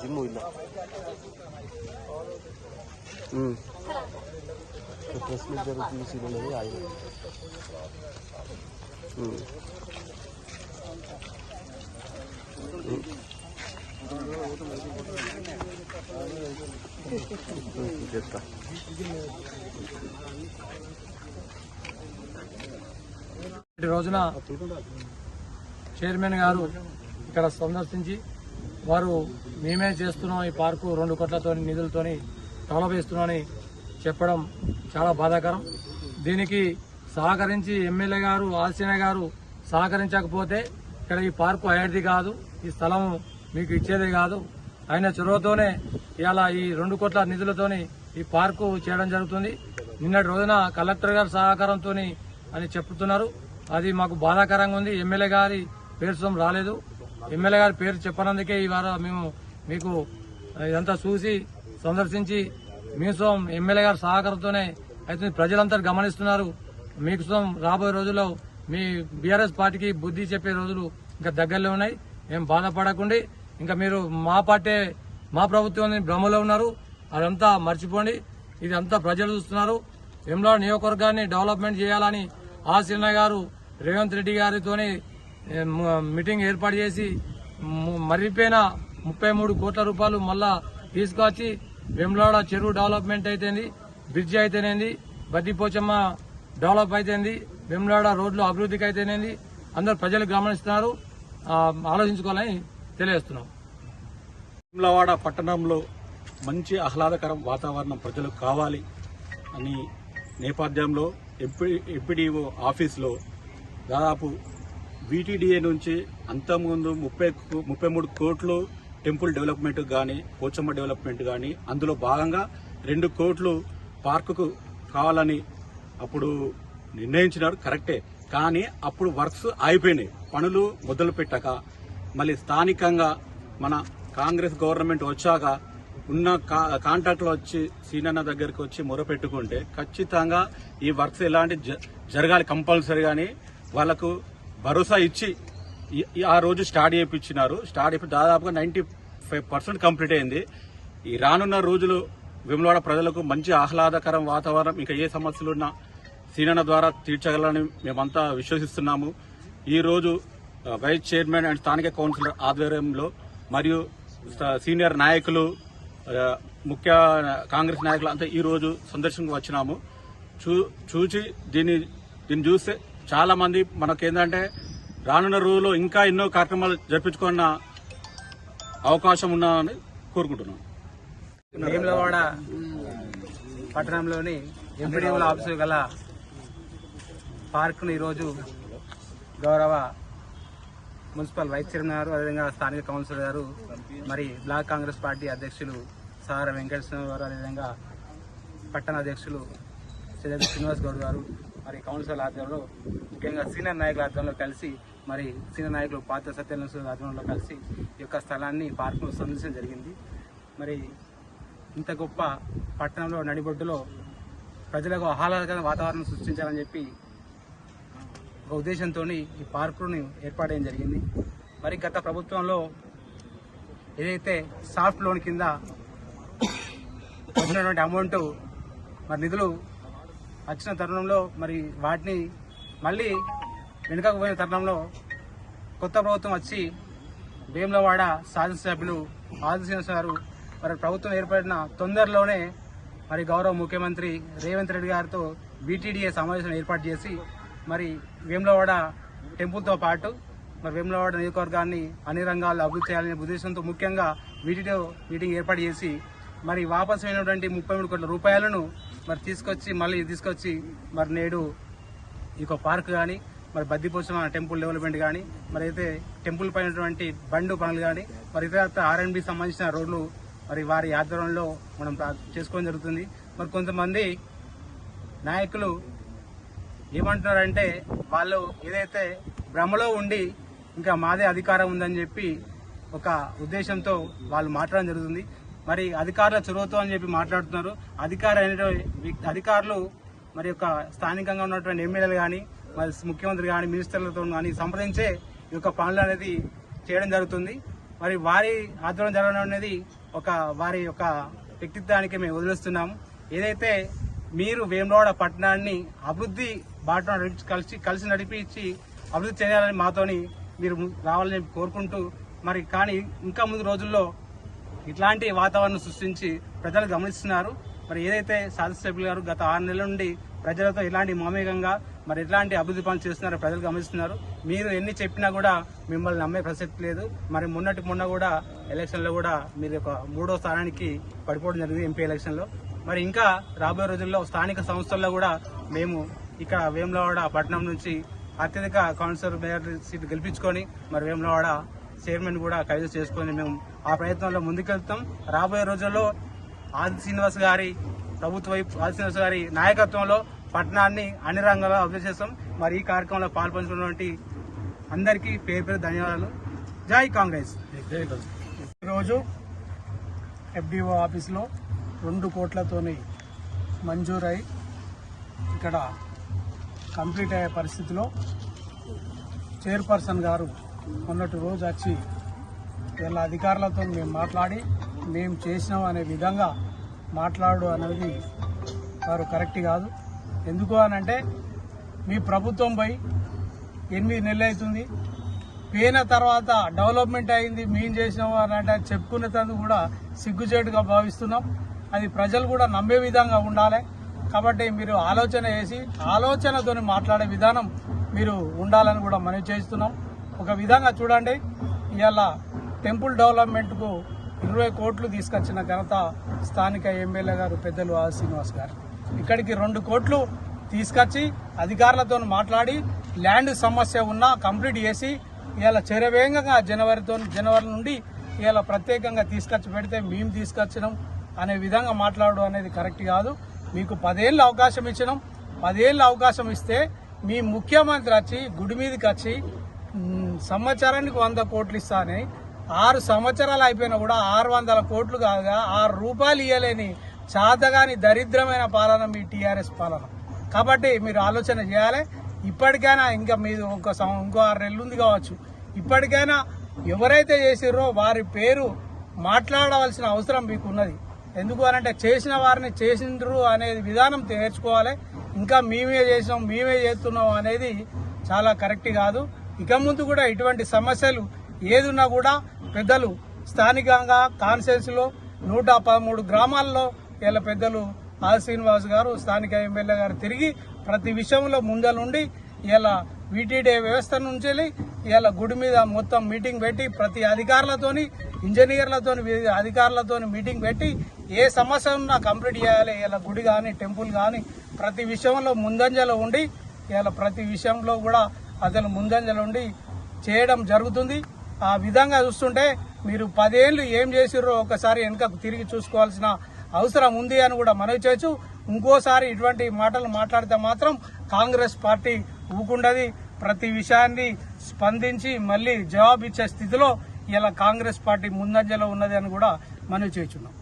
Gym ఇలా ఉమ్. Press meet జరుగుతుంది ఆయన రోజున చైర్మన్ గారు ఇక్కడ సందర్శించి వారు మేమే చేస్తున్నాం ఈ పార్కు రెండు కోట్లతో నిధులతోని డెవలప్ చెప్పడం చాలా బాధాకరం. దీనికి సహకరించి ఎమ్మెల్యే గారు ఆల్సిన గారు సహకరించకపోతే ఇక్కడ ఈ పార్కు అయ్యేది కాదు ఈ స్థలం మీకు ఇచ్చేది కాదు. ఆయన చొరవతోనే ఇలా ఈ రెండు కోట్ల నిధులతోని ఈ పార్కు చేయడం జరుగుతుంది. నిన్నటి రోజున కలెక్టర్ గారి సహకారంతో అని చెప్తున్నారు. అది మాకు బాధాకరంగా ఉంది. ఎమ్మెల్యే గారి పేరు రాలేదు. ఎమ్మెల్యే గారి పేరు చెప్పనందుకే ఇవాళ మేము మీకు ఇదంతా చూసి సందర్శించి మీ సొమ్ ఎమ్మెల్యే గారి సహకారంతోనే అయితే ప్రజలంతా గమనిస్తున్నారు. మీకు సొమ్ రాబోయే రోజుల్లో మీ బీఆర్ఎస్ పార్టీకి బుద్ధి చెప్పే రోజులు ఇంకా దగ్గరలో ఉన్నాయి. మేము బాధపడకండి. ఇంకా మీరు మా పార్టీ మా ప్రభుత్వం భ్రమలో ఉన్నారు. అదంతా మర్చిపోండి. ఇది అంతా ప్రజలు చూస్తున్నారు. వేములవాడ నియోజకవర్గాన్ని డెవలప్మెంట్ చేయాలని ఆశీర్ణ గారు రేవంత్ రెడ్డి గారితోని మీటింగ్ ఏర్పాటు చేసి మరిపోయిన మర్రిపోయిన ముప్పై మూడు కోట్ల రూపాయలు మళ్ళా తీసుకొచ్చి వెమ్లాడ చెరువు డెవలప్మెంట్ అయితేంది బ్రిడ్జి అయితేనేంది బద్దిపోచమ్మ డెవలప్ అయితేంది వెమ్లాడ రోడ్లు అభివృద్ధికి అయితేనేంది అందరు ప్రజలు గమనిస్తున్నారు. ఆలోచించుకోవాలని తెలియజేస్తున్నాం. వేములవాడ పట్టణంలో మంచి ఆహ్లాదకరం వాతావరణం ప్రజలకు కావాలి అని నేపథ్యంలో ఎంపీ ఎంపీడీఓ ఆఫీస్లో దాదాపు వీటీడీఏ నుంచి అంతకుముందు ముప్పై ముప్పై మూడు కోట్లు టెంపుల్ డెవలప్మెంట్ కానీ పోచమ్మ డెవలప్మెంట్ కానీ అందులో భాగంగా రెండు కోట్లు పార్కుకు కావాలని అప్పుడు నిర్ణయించినారు కరెక్టే. కానీ అప్పుడు వర్క్స్ అయిపోయినాయి పనులు మొదలు పెట్టక మళ్ళీ స్థానికంగా మన కాంగ్రెస్ గవర్నమెంట్ వచ్చాక ఉన్న కా- వచ్చి సీనన్న దగ్గరికి వచ్చి మొరపెట్టుకుంటే ఖచ్చితంగా ఈ వర్క్స్ ఎలాంటి జ- జరగాలి కంపల్సరీ కానీ వాళ్ళకు భరోసా ఇచ్చి ఆ రోజు స్టార్ట్ చేయించినారు. స్టార్ట్ అయిపోయి దాదాపుగా నైంటీ ఫైవ్ పర్సెంట్ కంప్లీట్ అయింది. ఈ రానున్న రోజులు విమలవాడ ప్రజలకు మంచి ఆహ్లాదకరం వాతావరణం ఇంకా ఏ సమస్యలు ఉన్నా సీనన్న ద్వారా తీర్చగలని మేమంతా విశ్వసిస్తున్నాము. ఈ రోజు వైస్ చైర్మన్ అండ్ స్థానిక కౌన్సిలర్ ఆధ్వర్యంలో మరియు సీనియర్ నాయకులు ముఖ్య కాంగ్రెస్ నాయకులు అంతా ఈరోజు సందర్శనకు వచ్చినాము. చూ చూచి దీన్ని దీన్ని చూస్తే చాలా మంది రానున్న రోజుల్లో ఇంకా ఎన్నో కార్యక్రమాలు జరిపించుకున్న అవకాశం ఉన్నదని కోరుకుంటున్నాం. భీమలవాడ పట్టణంలోని ఎంపీడీఓల ఆఫీసు గల పార్క్ను ఈరోజు గౌరవ మున్సిపల్ వైస్ చైర్మన్ గారు అదేవిధంగా స్థానిక కౌన్సిలర్ గారు మరి బ్లాక్ కాంగ్రెస్ పార్టీ అధ్యక్షులు సార వెంకటేశ్వర గారు అదేవిధంగా పట్టణ అధ్యక్షులు శ్రీ శ్రీనివాస్ గౌడ్ గారు మరి కౌన్సిల్ ఆధ్వర్యంలో ముఖ్యంగా సీనియర్ నాయకుల ఆధ్వర్యంలో కలిసి మరి సీనియర్ నాయకులు పాత సత్యనారాయణ ఆధ్వర్యంలో కలిసి ఈ యొక్క స్థలాన్ని పార్కును సందర్శించడం జరిగింది. మరి ఇంత గొప్ప పట్టణంలో నడిబొడ్డులో ప్రజలకు ఆహ్లాదకర వాతావరణం సృష్టించాలని చెప్పి ఒక ఉద్దేశంతో ఈ పార్కును ఏర్పాటు జరిగింది. మరి గత ప్రభుత్వంలో ఏదైతే సాఫ్ట్ లోన్ కింద వచ్చినటువంటి అమౌంట్ మరి నిధులు వచ్చిన తరుణంలో మరి వాటిని మళ్ళీ వెనుకకు పోయిన తరుణంలో కొత్త ప్రభుత్వం వచ్చి భీమలవాడ శాసనసభ్యులు ఆదిశ్రీనివాస్ గారు మరి ప్రభుత్వం ఏర్పడిన తొందరలోనే మరి గౌరవ ముఖ్యమంత్రి రేవంత్ రెడ్డి గారితో బీటీడీఏ సమావేశం ఏర్పాటు చేసి మరి వేములవాడ టెంపుల్తో పాటు మరి వేములవాడ నియోజకవర్గాన్ని అన్ని రంగాల్లో అభివృద్ధి చేయాలనే ఉద్దేశంతో ముఖ్యంగా వీటితో మీటింగ్ ఏర్పాటు చేసి మరి వాపసు అయినటువంటి ముప్పై మూడు కోట్ల రూపాయలను మరి తీసుకొచ్చి మళ్ళీ తీసుకొచ్చి మరి నేడు ఈ యొక్క పార్క్ కానీ మరి బద్దిపోసం టెంపుల్ డెవలప్మెంట్ కానీ మరి అయితే టెంపుల్ పైనటువంటి బండు పనులు కానీ మరి ఇతర ఆర్ఎండ్బి సంబంధించిన రోడ్లు మరి వారి ఆధ్వర్యంలో మనం చేసుకోవడం జరుగుతుంది. మరి కొంతమంది నాయకులు ఏమంటున్నారంటే వాళ్ళు ఏదైతే భ్రమలో ఉండి ఇంకా మాదే అధికారం ఉందని చెప్పి ఒక ఉద్దేశంతో వాళ్ళు మాట్లాడడం జరుగుతుంది. మరి అధికారుల చొరవతో అని చెప్పి మాట్లాడుతున్నారు. అధికార అధికారులు మరి యొక్క స్థానికంగా ఉన్నటువంటి ఎమ్మెల్యేలు కానీ మరి ముఖ్యమంత్రి కానీ మినిస్టర్లతో కానీ సంప్రదించే ఈ యొక్క పనులు అనేది చేయడం జరుగుతుంది. మరి వారి ఆధ్వర్యం జరగడం అనేది ఒక వారి యొక్క వ్యక్తిత్వానికి మేము వదిలేస్తున్నాము. ఏదైతే మీరు వేమలవాడ పట్టణాన్ని అభివృద్ధి బాట కలిసి కలిసి నడిపించి అభివృద్ధి చేయాలని మాతోని మీరు రావాలని కోరుకుంటూ మరి కానీ ఇంకా ముందు రోజుల్లో ఇట్లాంటి వాతావరణం సృష్టించి ప్రజలు గమనిస్తున్నారు. మరి ఏదైతే శాసనసభ్యులు గారు గత ఆరు నెలల నుండి ప్రజలతో ఇలాంటి మామేకంగా మరి ఎలాంటి అభివృద్ధి పనులు చేస్తున్నారో ప్రజలు గమనిస్తున్నారు. మీరు ఎన్ని చెప్పినా కూడా మిమ్మల్ని నమ్మే ప్రసక్తి లేదు. మరి మొన్నటి మొన్న కూడా ఎలక్షన్లో కూడా మీరు ఒక మూడో స్థానానికి పడిపోవడం జరిగింది ఎంపీ ఎలక్షన్లో. మరి ఇంకా రాబోయే రోజుల్లో స్థానిక సంస్థల్లో కూడా మేము ఇక్కడ వేములవాడ పట్టణం నుంచి అత్యధిక కౌన్సిలర్ మేయర్ సీట్ గెలిపించుకొని మరి వేములవాడ చైర్మన్ కూడా ఖైదు చేసుకొని మేము ఆ ప్రయత్నంలో ముందుకెళ్తాం. రాబోయే రోజుల్లో ఆది శ్రీనివాస్ గారి ప్రభుత్వ ఆది శ్రీనివాస్ గారి నాయకత్వంలో పట్టణాన్ని అన్ని రంగాల్లో అభివృద్ధి చేస్తాం. మరి ఈ కార్యక్రమంలో పాల్పంచుకున్నటువంటి అందరికీ పేరు పేరు ధన్యవాదాలు. జై కాంగ్రెస్. ఈరోజు ఎఫ్డిఓ ఆఫీస్లో రెండు కోట్లతోని మంజూరై ఇక్కడ కంప్లీట్ అయ్యే పరిస్థితిలో చైర్పర్సన్ గారు మొన్నటి రోజు వచ్చి వీళ్ళ అధికారులతో మేము మాట్లాడి మేము చేసినాం అనే విధంగా మాట్లాడు అనేది వారు కరెక్ట్ కాదు. ఎందుకు అనంటే మీ ప్రభుత్వం పోయి ఎనిమిది నెలలు అవుతుంది. పోయిన తర్వాత డెవలప్మెంట్ అయింది మేము చేసినాం అని అంటే చెప్పుకునే తందుకు కూడా సిగ్గుచేటుగా భావిస్తున్నాం. అది ప్రజలు కూడా నమ్మే విధంగా ఉండాలి. కాబట్టి మీరు ఆలోచన చేసి ఆలోచనతో మాట్లాడే విధానం మీరు ఉండాలని కూడా మనవి చేస్తున్నాం. ఒక విధంగా చూడండి ఇవాళ టెంపుల్ డెవలప్మెంట్కు ఇరవై కోట్లు తీసుకొచ్చిన ఘనత స్థానిక ఎమ్మెల్యే గారు పెద్దలు ఆ శ్రీనివాస్ గారు. ఇక్కడికి రెండు కోట్లు తీసుకొచ్చి అధికారులతో మాట్లాడి ల్యాండ్ సమస్య ఉన్నా కంప్లీట్ చేసి ఇవాళ చెరవేగంగా జనవరితో జనవరి నుండి ఇవాళ ప్రత్యేకంగా తీసుకొచ్చి పెడితే మేము తీసుకొచ్చినాం అనే విధంగా మాట్లాడడం అనేది కరెక్ట్ కాదు. మీకు పదేళ్ళు అవకాశం ఇచ్చినాం. పదేళ్ళు అవకాశం ఇస్తే మీ ముఖ్యమంత్రి వచ్చి గుడి మీదకి వచ్చి సంవత్సరానికి వంద కోట్లు ఇస్తానే ఆరు సంవత్సరాలు అయిపోయినా కూడా ఆరు వందల కోట్లు కాగా ఆరు రూపాయలు ఇవ్వలేని చాతగాని దరిద్రమైన పాలన మీ టీఆర్ఎస్ పాలన. కాబట్టి మీరు ఆలోచన చేయాలి. ఇప్పటికైనా ఇంకా మీరు ఒక సం- ఇంకో ఆరు నెలలు ఉంది కావచ్చు. ఇప్పటికైనా ఎవరైతే చేసిర్రో వారి పేరు మాట్లాడవలసిన అవసరం మీకు ఉన్నది ఎందుకు అనంటే చేసిన వారిని చేసిండ్రు అనేది విధానం తెర్చుకోవాలి ఇంకా మేమే చేసినాం మేమే చేస్తున్నాం అనేది చాలా కరెక్ట్ కాదు. ఇక ముందు కూడా ఇటువంటి సమస్యలు ఏదున్నా కూడా పెద్దలు స్థానికంగా కాన్సెన్స్లో నూట పదమూడు గ్రామాల్లో ఇలా పెద్దలు ఆ శ్రీనివాస్ గారు స్థానిక ఎమ్మెల్యే గారు తిరిగి ప్రతి విషయంలో ముందలుండి ఇలా వీటీడే వ్యవస్థ నుంచి ఇలా గుడి మీద మొత్తం మీటింగ్ పెట్టి ప్రతి అధికారులతోని ఇంజనీర్లతోని అధికారులతో అధికారులతోని మీటింగ్ పెట్టి ఏ సమస్య ఉన్నా కంప్లీట్ చేయాలి. ఇలా గుడి కానీ టెంపుల్ కానీ ప్రతి విషయంలో ముందంజలో ఉండి ఇలా ప్రతి విషయంలో కూడా అతను ముందంజలో ఉండి చేయడం జరుగుతుంది. ఆ విధంగా చూస్తుంటే మీరు పదేళ్ళు ఏం చేసిర్రో ఒకసారి వెనుకకు తిరిగి చూసుకోవాల్సిన అవసరం ఉంది అని కూడా మనవి చేయొచ్చు. ఇంకోసారి ఇటువంటి మాటలు మాట్లాడితే మాత్రం కాంగ్రెస్ పార్టీ ఊకుండది. ప్రతి విషయాన్ని స్పందించి మళ్ళీ జవాబు ఇచ్చే స్థితిలో ఇలా కాంగ్రెస్ పార్టీ ముందంజలో ఉన్నది అని కూడా మనవి చేస్తున్నాం.